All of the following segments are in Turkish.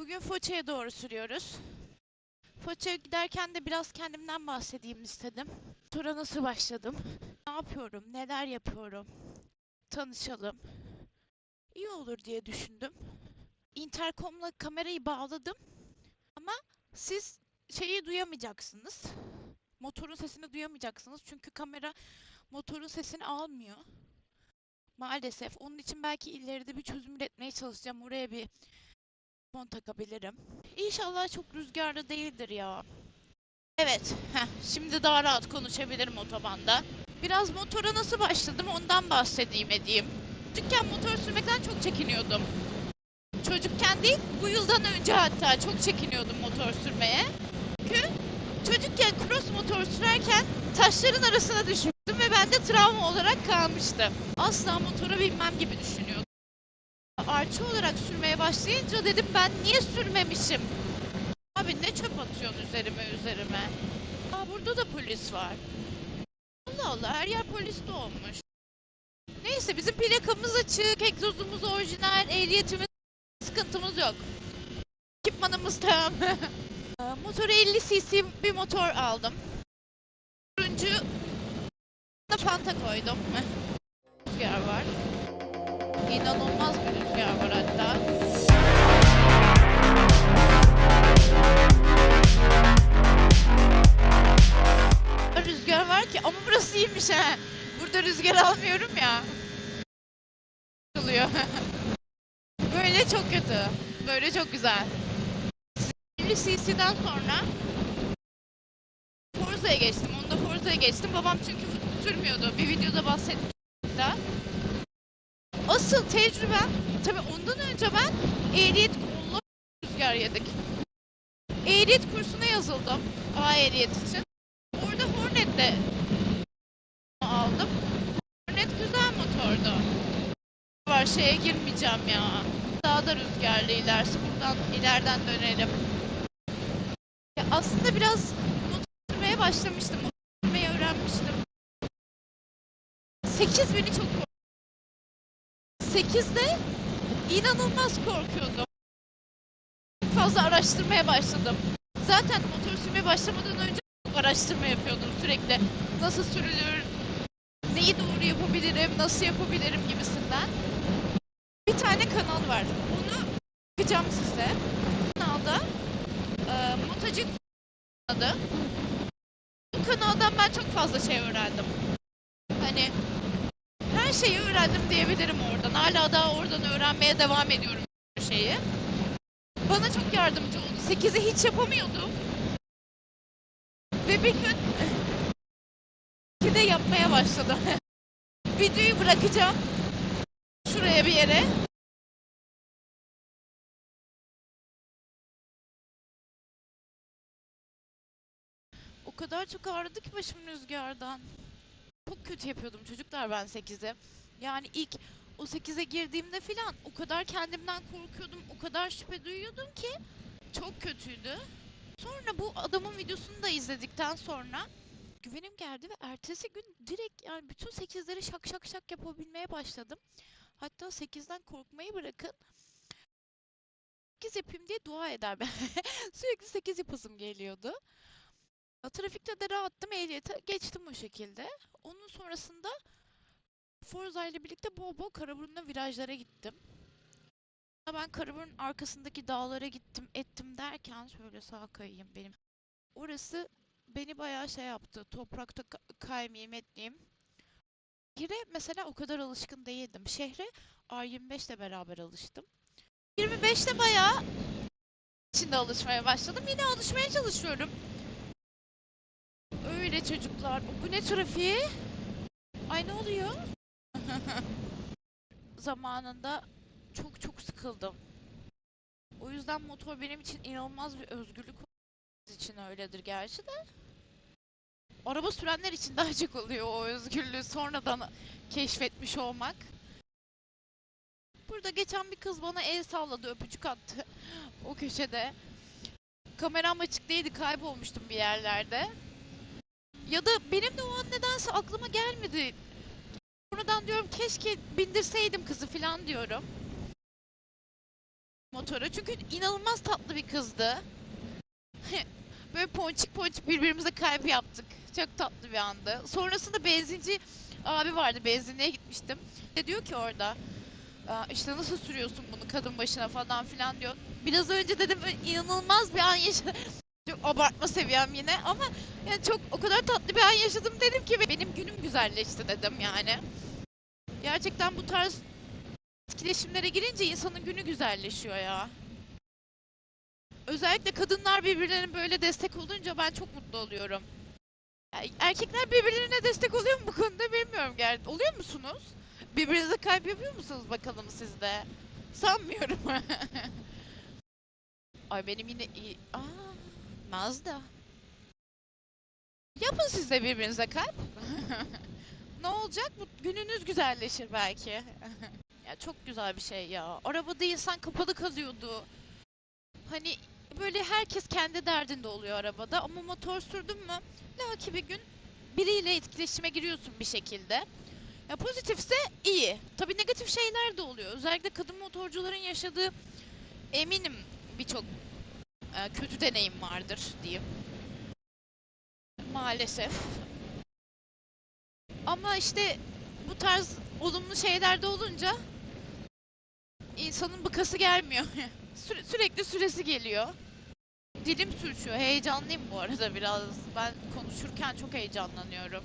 Bugün Foça'ya doğru sürüyoruz. Foça'ya giderken de biraz kendimden bahsedeyim istedim. Tura nasıl başladım? Ne yapıyorum? Neler yapıyorum? Tanışalım. İyi olur diye düşündüm. Intercom'la kamerayı bağladım. Ama siz şeyi duyamayacaksınız. Motorun sesini duyamayacaksınız. Çünkü kamera motorun sesini almıyor. Maalesef. Onun için belki ileride bir çözüm üretmeye çalışacağım. Oraya bir fon takabilirim. İnşallah çok rüzgarlı değildir ya. Evet. Heh, şimdi daha rahat konuşabilirim otobanda. Biraz motora nasıl başladım ondan bahsedeyim edeyim. Çocukken motor sürmekten çok çekiniyordum. Çocukken değil, bu yıldan önce hatta çok çekiniyordum motor sürmeye. Çünkü çocukken cross motor sürerken taşların arasına düşmüştüm ve bende travma olarak kalmıştı. Asla motora binmem gibi düşünüyordum. Arçı olarak sürmeye başlayınca dedim ben niye sürmemişim? Abi ne çöp atıyorsun üzerime üzerime? Aa burada da polis var. Allah Allah her yer polis de olmuş. Neyse bizim plakamız açık, egzozumuz orijinal, ehliyetimiz sıkıntımız yok. Ekipmanımız tam. Aa, Motor 50 cc bir motor aldım. Turuncu da fanta koydum. Rüzgar var. İnanılmaz bir rüzgar var hatta. Rüzgar var ki ama burası iyiymiş ha. Burada rüzgar almıyorum ya. Oluyor. Böyle çok kötü. Böyle çok güzel. 50 cc'den sonra Forza'ya geçtim. Onda Forza'ya geçtim. Babam çünkü sürmüyordu. Bir videoda bahsetmiştim hatta. Asıl tecrübem, tabii ondan önce ben ehliyet kolla rüzgar yedik. Ehliyet kursuna yazıldım. A ehliyet için. Orada Hornet'te aldım. Hornet güzel motordu. Var şeye girmeyeceğim ya. Daha da rüzgarlı ilerisi. Buradan ileriden dönelim. Ya aslında biraz motor başlamıştım. Motor öğrenmiştim. 8 beni çok. 8'de inanılmaz korkuyordum. Fazla araştırmaya başladım. Zaten motor sürmeye başlamadan önce araştırma yapıyordum sürekli. Nasıl sürülür, neyi doğru yapabilirim, nasıl yapabilirim gibisinden. Bir tane kanal var. Onu bakacağım size. Kanalda e, Motacık adı. Bu kanaldan ben çok fazla şey öğrendim. Hani her şeyi öğrendim diyebilirim oradan. Hala daha oradan öğrenmeye devam ediyorum her şeyi. Bana çok yardımcı oldu. 8'i hiç yapamıyordum. Ve bir gün 2'de yapmaya başladım. Videoyu bırakacağım. Şuraya bir yere. O kadar çok ağrıdı ki başım rüzgardan. Çok kötü yapıyordum çocuklar ben 8'i. Yani ilk o 8'e girdiğimde filan o kadar kendimden korkuyordum, o kadar şüphe duyuyordum ki çok kötüydü. Sonra bu adamın videosunu da izledikten sonra güvenim geldi ve ertesi gün direkt yani bütün 8'leri şak şak şak yapabilmeye başladım. Hatta 8'den korkmayı bırakın. 8 yapayım diye dua eder ben. Sürekli 8 yapasım geliyordu. Trafikte de rahattım, ehliyete geçtim o şekilde. Onun sonrasında Forza ile birlikte bol bol Karaburun'da virajlara gittim. Ben Karaburun arkasındaki dağlara gittim, ettim derken şöyle sağa kayayım benim. Orası beni bayağı şey yaptı. Toprakta ka- kaymayayım, etmeyeyim. Şehre mesela o kadar alışkın değildim. Şehre R25 ile beraber alıştım. 25'te bayağı içinde alışmaya başladım. Yine alışmaya çalışıyorum. Öyle çocuklar. Bu ne trafiği? Ay ne oluyor? Zamanında çok çok sıkıldım. O yüzden motor benim için inanılmaz bir özgürlük için öyledir gerçi de. Araba sürenler için daha çok oluyor o özgürlüğü sonradan keşfetmiş olmak. Burada geçen bir kız bana el salladı, öpücük attı o köşede. Kameram açık değildi, kaybolmuştum bir yerlerde. Ya da benim de o an nedense aklıma gelmedi. Sonradan diyorum keşke bindirseydim kızı falan diyorum. motora. Çünkü inanılmaz tatlı bir kızdı. Böyle ponçik ponçik birbirimize kalp yaptık. Çok tatlı bir andı. Sonrasında benzinci abi vardı. Benzinliğe gitmiştim. Ne diyor ki orada? "Aa, işte nasıl sürüyorsun bunu kadın başına falan filan diyor. Biraz önce dedim inanılmaz bir an yaşadım. Abartma seviyem yine ama yani çok o kadar tatlı bir an yaşadım dedim ki benim günüm güzelleşti dedim yani. Gerçekten bu tarz etkileşimlere girince insanın günü güzelleşiyor ya. Özellikle kadınlar birbirlerine böyle destek olunca ben çok mutlu oluyorum. Erkekler birbirlerine destek oluyor mu bu konuda bilmiyorum gerçi. Oluyor musunuz? Birbirinize kalp yapıyor musunuz bakalım siz de? Sanmıyorum. Ay benim yine iyi. Aa, Mazda. Yapın siz de birbirinize kalp. ne olacak? Bu gününüz güzelleşir belki. ya çok güzel bir şey ya. Arabada insan kapalı kalıyordu. Hani böyle herkes kendi derdinde oluyor arabada ama motor sürdün mü ne ki bir gün biriyle etkileşime giriyorsun bir şekilde. Ya pozitifse iyi. Tabii negatif şeyler de oluyor. Özellikle kadın motorcuların yaşadığı eminim birçok e, kötü deneyim vardır diyeyim. Maalesef. Ama işte bu tarz olumlu şeyler de olunca insanın bıkası gelmiyor. Süre- sürekli süresi geliyor. Dilim sürçüyor. Heyecanlıyım bu arada biraz. Ben konuşurken çok heyecanlanıyorum.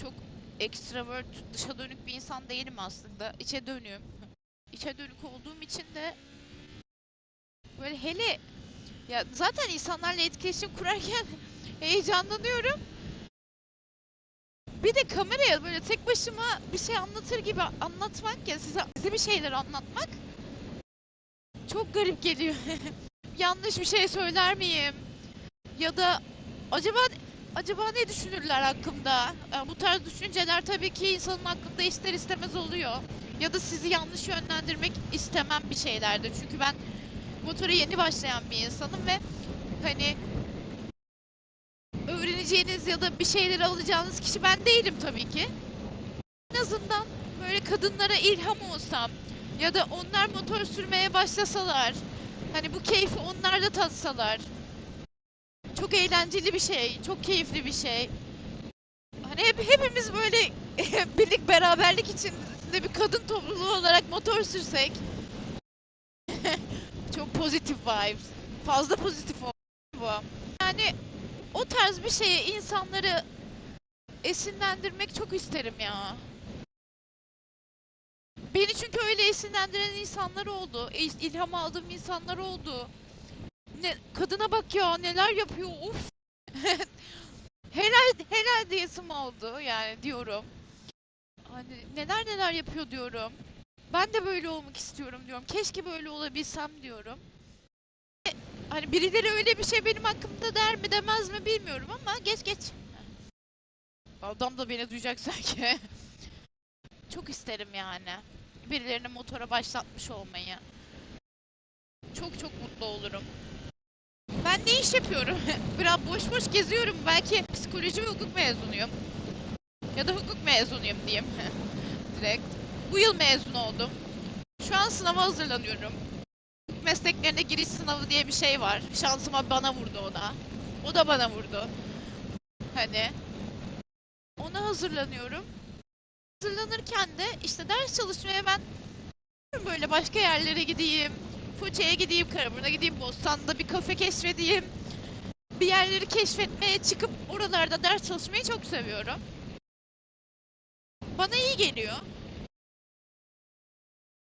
Çok ekstravert, dışa dönük bir insan değilim aslında. İçe dönüğüm. İçe dönük olduğum için de böyle hele ya zaten insanlarla etkileşim kurarken heyecanlanıyorum. Bir de kameraya böyle tek başıma bir şey anlatır gibi anlatmak ya size, size bir şeyler anlatmak çok garip geliyor. Yanlış bir şey söyler miyim? Ya da acaba acaba ne düşünürler hakkımda? Yani bu tarz düşünceler tabii ki insanın aklında ister istemez oluyor. Ya da sizi yanlış yönlendirmek istemem bir şeylerdir. Çünkü ben motora yeni başlayan bir insanım ve hani öğreneceğiniz ya da bir şeyleri alacağınız kişi ben değilim tabii ki. En azından böyle kadınlara ilham olsam ya da onlar motor sürmeye başlasalar hani bu keyfi onlar da tatsalar çok eğlenceli bir şey, çok keyifli bir şey. Hani hep hepimiz böyle birlik beraberlik içinde bir kadın topluluğu olarak motor sürsek pozitif vibes. Fazla pozitif oldu bu. Yani o tarz bir şeye insanları esinlendirmek çok isterim ya. Beni çünkü öyle esinlendiren insanlar oldu. il- ilham aldığım insanlar oldu. Ne, kadına bak ya neler yapıyor uf. helal helal diyesim oldu yani diyorum. Hani neler neler yapıyor diyorum. Ben de böyle olmak istiyorum diyorum. Keşke böyle olabilsem diyorum. Hani birileri öyle bir şey benim hakkımda der mi demez mi bilmiyorum ama geç geç. Adam da beni duyacak sanki. Çok isterim yani. Birilerini motora başlatmış olmayı. Çok çok mutlu olurum. Ben ne iş yapıyorum? Biraz boş boş geziyorum. Belki psikoloji ve hukuk mezunuyum. Ya da hukuk mezunuyum diyeyim. Direkt. Bu yıl mezun oldum. Şu an sınava hazırlanıyorum. Hukuk mesleklerine giriş sınavı diye bir şey var. Şansıma bana vurdu o da. O da bana vurdu. Hani. Ona hazırlanıyorum. Hazırlanırken de işte ders çalışmaya ben böyle başka yerlere gideyim. Foça'ya gideyim, Karaburun'a gideyim, Bostan'da bir kafe keşfedeyim. Bir yerleri keşfetmeye çıkıp oralarda ders çalışmayı çok seviyorum. Bana iyi geliyor.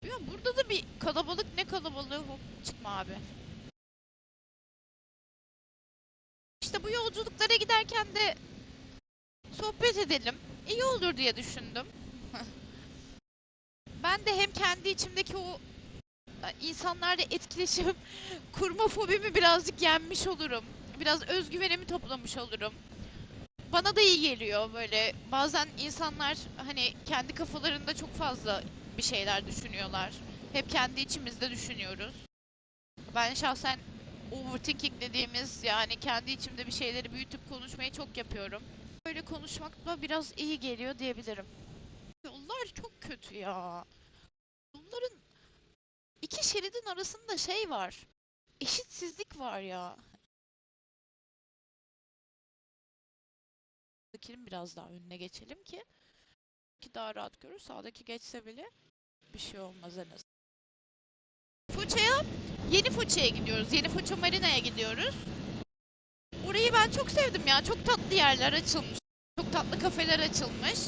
Ya burada da bir kalabalık ne kalabalığı hop çıkma abi. İşte bu yolculuklara giderken de sohbet edelim. İyi olur diye düşündüm. ben de hem kendi içimdeki o insanlarla etkileşim kurma fobimi birazcık yenmiş olurum. Biraz özgüvenimi toplamış olurum. Bana da iyi geliyor böyle. Bazen insanlar hani kendi kafalarında çok fazla bir şeyler düşünüyorlar. Hep kendi içimizde düşünüyoruz. Ben şahsen overthinking dediğimiz yani kendi içimde bir şeyleri büyütüp konuşmayı çok yapıyorum. Böyle konuşmak da biraz iyi geliyor diyebilirim. Yollar çok kötü ya. Yolların iki şeridin arasında şey var. Eşitsizlik var ya. Sağdakinin biraz daha önüne geçelim ki ki daha rahat görür. Sağdaki geçse bile bir şey olmaz en az. Foça'ya, yeni Foça'ya gidiyoruz. Yeni Foça Marina'ya gidiyoruz. Orayı ben çok sevdim ya. Çok tatlı yerler açılmış. Çok tatlı kafeler açılmış.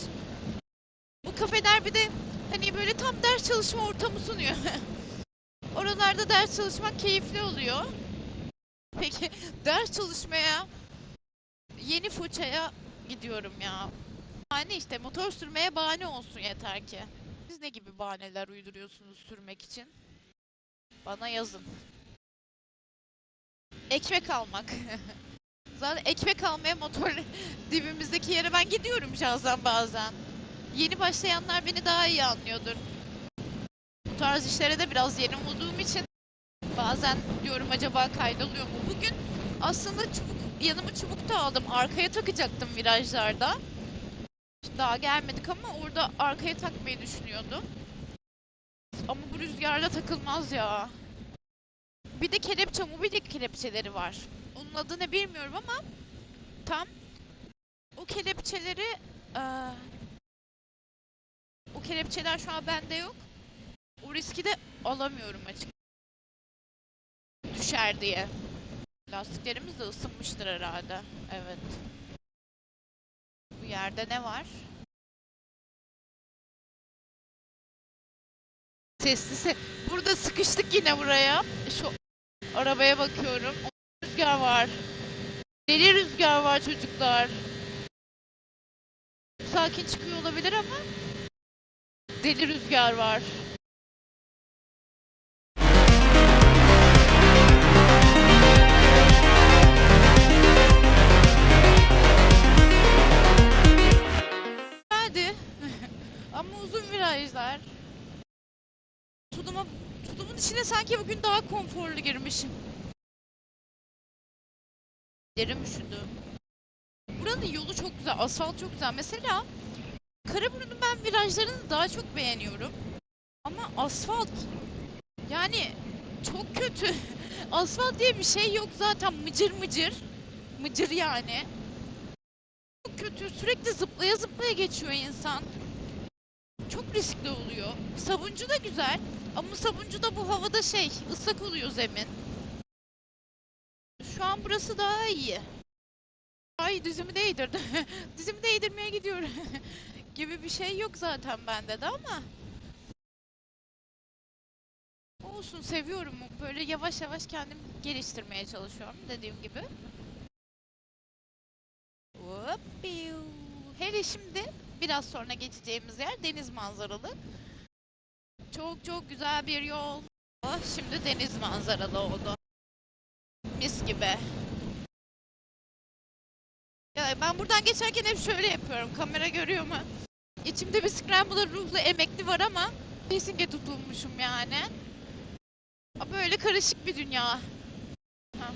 Bu kafeler bir de hani böyle tam ders çalışma ortamı sunuyor. Oralarda ders çalışmak keyifli oluyor. Peki ders çalışmaya yeni Foça'ya gidiyorum ya. Bahane işte motor sürmeye bahane olsun yeter ki. Siz ne gibi bahaneler uyduruyorsunuz sürmek için? Bana yazın. Ekmek almak. Zaten ekmek almaya motor dibimizdeki yere ben gidiyorum şahsen bazen. Yeni başlayanlar beni daha iyi anlıyordur. Bu tarz işlere de biraz yeni olduğum için bazen diyorum acaba kaydoluyor mu? Bugün aslında çubuk, yanıma çubuk da aldım. Arkaya takacaktım virajlarda. Daha gelmedik ama orada arkaya takmayı düşünüyordum. Ama bu rüzgarla takılmaz ya. Bir de kelepçe, mobilya kelepçeleri var. Onun adı ne bilmiyorum ama tam o kelepçeleri eee, o kelepçeler şu an bende yok. O riski de alamıyorum açık. Düşer diye. Lastiklerimiz de ısınmıştır herhalde. Evet. Yerde ne var? Sesli se Burada sıkıştık yine buraya. Şu arabaya bakıyorum. Rüzgar var. Deli rüzgar var çocuklar. Sakin çıkıyor olabilir ama deli rüzgar var. İçine sanki bugün daha konforlu girmişim. Derim üşüdü. Buranın yolu çok güzel, asfalt çok güzel. Mesela Karaburun'un ben virajlarını daha çok beğeniyorum. Ama asfalt yani çok kötü. asfalt diye bir şey yok zaten mıcır mıcır. Mıcır yani. Çok kötü. Sürekli zıplaya zıplaya geçiyor insan. Çok riskli oluyor. Sabuncu da güzel. Ama sabuncu da bu havada şey ıslak oluyor zemin. Şu an burası daha iyi. Ay dizimi değdirdi. dizimi değdirmeye gidiyorum. gibi bir şey yok zaten bende de ama. Olsun seviyorum. Böyle yavaş yavaş kendimi geliştirmeye çalışıyorum dediğim gibi. Hoppiu. Hele şimdi biraz sonra geçeceğimiz yer deniz manzaralı. Çok çok güzel bir yol. Şimdi deniz manzaralı oldu. Mis gibi. Ya ben buradan geçerken hep şöyle yapıyorum. Kamera görüyor mu? İçimde bir scrambler ruhlu emekli var ama kesinlikle tutulmuşum yani. Böyle karışık bir dünya. Ha.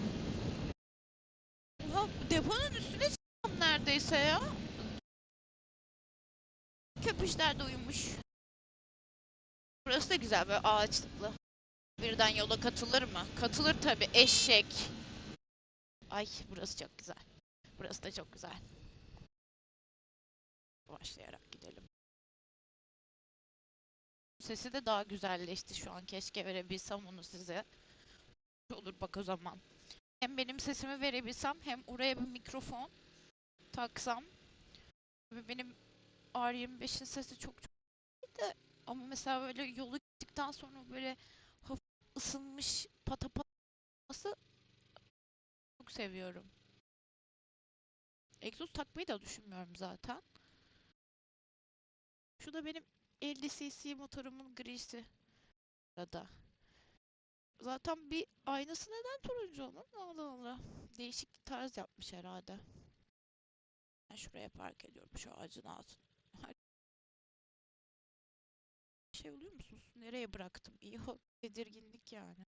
Oha, deponun üstüne çıktım neredeyse ya. Köpüşler de uyumuş. Burası da güzel böyle ağaçlıklı. Birden yola katılır mı? Katılır tabi eşek. Ay burası çok güzel. Burası da çok güzel. Başlayarak gidelim. Sesi de daha güzelleşti şu an. Keşke verebilsem onu size. Olur bak o zaman. Hem benim sesimi verebilsem hem oraya bir mikrofon taksam. Benim R25'in sesi çok çok iyi de ama mesela böyle yolu gittikten sonra böyle hafif ısınmış pata patması çok seviyorum. Egzoz takmayı da düşünmüyorum zaten. Şu da benim 50 cc motorumun grisi. Arada. Zaten bir aynası neden turuncu onun? Allah Allah. Değişik tarz yapmış herhalde. Ben şuraya park ediyorum şu ağacın altına şey oluyor musunuz? Nereye bıraktım? İyi tedirginlik yani.